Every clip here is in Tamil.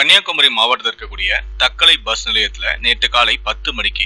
கன்னியாகுமரி மாவட்டத்தில் இருக்கக்கூடிய தக்கலை பஸ் நிலையத்துல நேற்று காலை பத்து மணிக்கு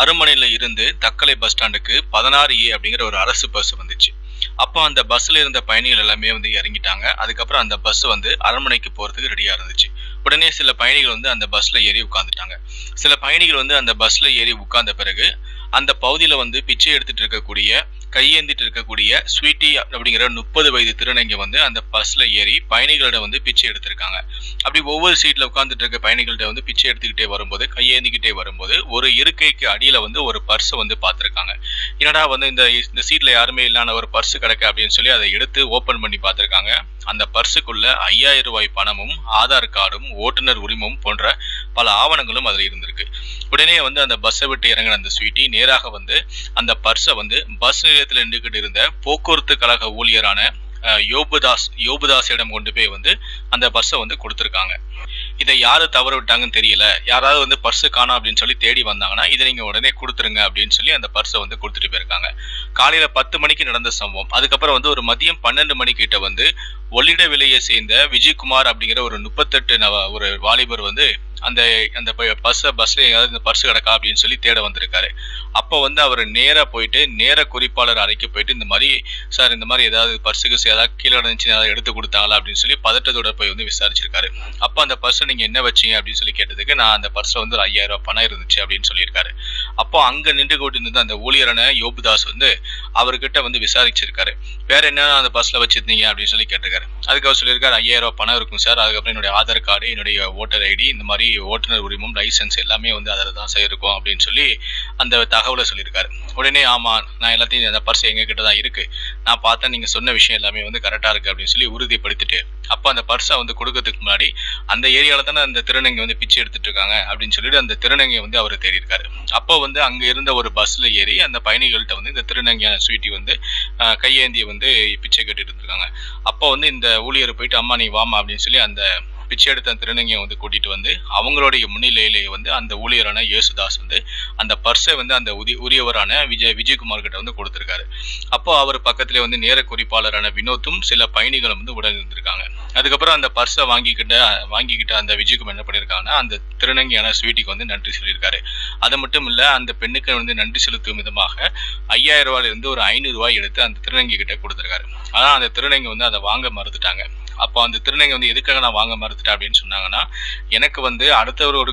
அருமனையில இருந்து தக்கலை பஸ் ஸ்டாண்டுக்கு பதினாறு ஏ அப்படிங்கிற ஒரு அரசு பஸ் வந்துச்சு. அப்போ அந்த பஸ்ல இருந்த பயணிகள் எல்லாமே வந்து இறங்கிட்டாங்க. அதுக்கப்புறம் அந்த பஸ் வந்து அரண்மனைக்கு போறதுக்கு ரெடியா இருந்துச்சு. உடனே சில பயணிகள் வந்து அந்த பஸ்ல ஏறி உட்காந்துட்டாங்க சில பயணிகள் வந்து அந்த பஸ்ல ஏறி உட்கார்ந்த பிறகு அந்த பகுதியில வந்து பிச்சை எடுத்துட்டு இருக்கக்கூடிய கையேந்திட்டு இருக்கக்கூடிய ஸ்வீட்டி அப்படிங்கிற முப்பது வயது திருநங்கை வந்து அந்த பஸ்ல ஏறி பயணிகளிடம் வந்து பிச்சை எடுத்திருக்காங்க. அப்படி ஒவ்வொரு சீட்ல உட்காந்துட்டு இருக்க பயணிகள்கிட்ட வந்து பிச்சை எடுத்துக்கிட்டே வரும்போது கையேந்திக்கிட்டே வரும்போது ஒரு இருக்கைக்கு அடியில வந்து ஒரு பர்ஸ் வந்து பார்த்திருக்காங்க. என்னடா வந்து இந்த இந்த சீட்ல யாருமே இல்லாத ஒரு பர்ஸ் கிடக்கு அப்படின்னு சொல்லி அதை எடுத்து ஓபன் பண்ணி பார்த்திருக்காங்க. அந்த பர்ஸுக்குள்ள ஐயாயிரம் ரூபாய் பணமும் ஆதார் கார்டும் ஓட்டுநர் உரிமமும் போன்ற பல ஆவணங்களும் அதில் இருந்திருக்கு. உடனே வந்து அந்த பஸ்ஸை விட்டு இறங்கின அந்த ஸ்வீட்டி நேராக வந்து அந்த பர்ஸை வந்து பஸ் நிலையத்தில் நின்றுக்கிட்டு இருந்த போக்குவரத்து கழக ஊழியரான யோபுதாஸ் யோபுதாஸிடம் கொண்டு போய் வந்து அந்த பஸ்ஸை வந்து கொடுத்துருக்காங்க. இதை யாரு தவறு விட்டாங்கன்னு தெரியல. யாராவது வந்து பர்ஸு காணும் அப்படின்னு சொல்லி தேடி வந்தாங்கன்னா இதை நீங்கள் உடனே கொடுத்துருங்க அப்படின்னு சொல்லி அந்த பர்ஸை வந்து கொடுத்துட்டு போயிருக்காங்க. காலையில் பத்து மணிக்கு நடந்த சம்பவம். அதுக்கப்புறம் வந்து ஒரு மதியம் பன்னெண்டு மணிக்கிட்ட வந்து ஒளிட விலையை சேர்ந்த விஜயகுமார் அப்படிங்கிற ஒரு முப்பத்தெட்டு நவ ஒரு வாலிபர் வந்து அந்த அந்த பஸ்ஸை பஸ்ல ஏதாவது இந்த பர்ஸ் கிடக்கா அப்படின்னு சொல்லி தேட வந்திருக்காரு. அப்போ வந்து அவர் நேரா போயிட்டு நேர குறிப்பாளர் அறைக்கு போயிட்டு இந்த மாதிரி சார் இந்த மாதிரி ஏதாவது பர்ஸுக்கு ஏதாவது கீழே இருந்துச்சு ஏதாவது எடுத்து கொடுத்தாங்களா? அப்படின்னு சொல்லி பதட்டத்தோட போய் வந்து விசாரிச்சிருக்காரு. அப்போ அந்த பர்ஸை நீங்க என்ன வச்சீங்க அப்படின்னு சொல்லி கேட்டதுக்கு நான் அந்த பர்ஸ்ல வந்து ஒரு ஐயாயிரம் ரூபாய் பணம் இருந்துச்சு அப்படின்னு சொல்லியிருக்காரு. அப்போ அங்க நின்று கொண்டிருந்த அந்த ஊழியரான யோபுதாஸ் வந்து அவர்கிட்ட வந்து விசாரிச்சிருக்காரு. வேற என்ன அந்த பஸ்ல வச்சிருந்தீங்க அப்படின்னு சொல்லி கேட்டிருக்காரு. அதுக்கு அவர் சொல்லியிருக்காரு ஐயாயிரம் ரூபாய் பணம் இருக்கும் சார். அதுக்கப்புறம் என்னுடைய ஆதார் கார்டு என்னுடைய ஓட்டர் ஐடி இந்த மாதிரி ஓட்டுநர் உரிமம் லைசென்ஸ் எல்லாமே வந்து அதில் தான் இருக்கும் அப்படின்னு சொல்லி அந்த தகவலை சொல்லியிருக்காரு. உடனே ஆமா நான் எல்லாத்தையும் அந்த பர்ஸ் எங்ககிட்ட தான் இருக்கு. நான் பார்த்தேன் நீங்க சொன்ன விஷயம் எல்லாமே வந்து கரெக்டா இருக்கு அப்படின்னு சொல்லி உறுதிப்படுத்திட்டு அப்ப அந்த பர்ஸை வந்து கொடுக்கறதுக்கு முன்னாடி அந்த ஏரியால தானே அந்த திருநங்கை வந்து பிச்சை எடுத்துட்டு இருக்காங்க அப்படின்னு சொல்லிட்டு அந்த திருநங்கை வந்து அவர் தேடிருக்காரு அப்போ வந்து அங்க இருந்த ஒரு பஸ்ல ஏறி அந்த பயணிகள்கிட்ட வந்து இந்த திருநங்கையான ஸ்வீட்டி வந்து கையேந்தி வந்து பிச்சை கட்டிட்டு இருந்திருக்காங்க. அப்போ வந்து இந்த ஊழியர் போயிட்டு அம்மா நீ வாமா அப்படின்னு சொல்லி அந்த பிச்சை எடுத்த திருநங்கையை வந்து கூட்டிட்டு வந்து அவங்களுடைய முன்னிலையிலேயே வந்து அந்த ஊழியரான யேசுதாஸ் வந்து அந்த பர்ஸை வந்து அந்த உதி உரியவரான விஜய் விஜயகுமார் கிட்ட வந்து கொடுத்துருக்காரு. அப்போ அவர் பக்கத்திலே வந்து நேர குறிப்பாளரான வினோத்தும் சில பயணிகளும் வந்து உடன் இருந்திருக்காங்க. அதுக்கப்புறம் அந்த பர்ஸை வாங்கிக்கிட்ட வாங்கிக்கிட்ட அந்த விஜயகுமார் என்ன பண்ணியிருக்காங்கன்னா அந்த திருநங்கையான ஸ்வீட்டிக்கு வந்து நன்றி சொல்லியிருக்காரு. அது மட்டும் இல்ல அந்த பெண்ணுக்கு வந்து நன்றி செலுத்தும் விதமாக ஐயாயிரம் ரூபாயிலிருந்து ஒரு ஐநூறு ரூபாய் எடுத்து அந்த திருநங்கை கிட்ட கொடுத்துருக்காரு. ஆனால் அந்த திருநங்கை வந்து அதை வாங்க மறுத்துட்டாங்க. அப்போ அந்த திருநங்கை வந்து எதுக்காக நான் வாங்க மறுத்துட்டேன்? அப்படின்னு சொன்னாங்கன்னா எனக்கு வந்து அடுத்தவரோட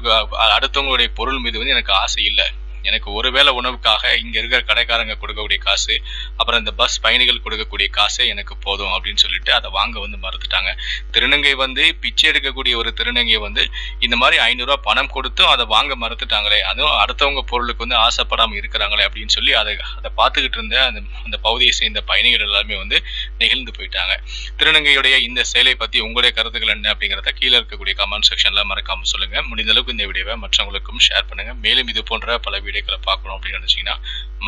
அடுத்தவங்களுடைய பொருள் மீது வந்து எனக்கு ஆசை இல்லை. எனக்கு ஒருவேளை உணவுக்காக இங்க இருக்கிற கடைக்காரங்க கொடுக்கக்கூடிய காசு அப்புறம் இந்த பஸ் பயணிகள் கொடுக்கக்கூடிய காசே எனக்கு போதும் அப்படின்னு சொல்லிட்டு அதை வாங்க வந்து மறுத்துட்டாங்க. திருநங்கை வந்து பிச்சை எடுக்கக்கூடிய ஒரு திருநங்கை வந்து இந்த மாதிரி ஐநூறுரூவா பணம் கொடுத்தும் அதை வாங்க மறுத்துட்டாங்களே அதுவும் அடுத்தவங்க பொருளுக்கு வந்து ஆசைப்படாமல் இருக்கிறாங்களே அப்படின்னு சொல்லி அதை அதை பார்த்துக்கிட்டு இருந்த அந்த அந்த பகுதியை சேர்ந்த பயணிகள் எல்லாருமே வந்து நெகிழ்ந்து போயிட்டாங்க. திருநங்கையுடைய இந்த செயலை பற்றி உங்களுடைய கருத்துக்கள் என்ன அப்படிங்கிறத கீழே இருக்கக்கூடிய கமெண்ட் செக்ஷனில் மறக்காமல் சொல்லுங்கள் முடிந்த அளவுக்கு இந்த வீடியோவை மற்றவங்களுக்கும் ஷேர் பண்ணுங்கள் மேலும் இது போன்ற பல வீடியோக்களை பார்க்கணும் அப்படின்னு நினச்சிங்கன்னா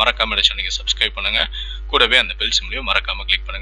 மறக்காமல் சேனலுக்கு சப்ஸ்கிரைப் பண்ணுங்கள் கூடவே அந்த பெல் சிம்லையும் மறக்காம கிளிக் பண்ணுங்க.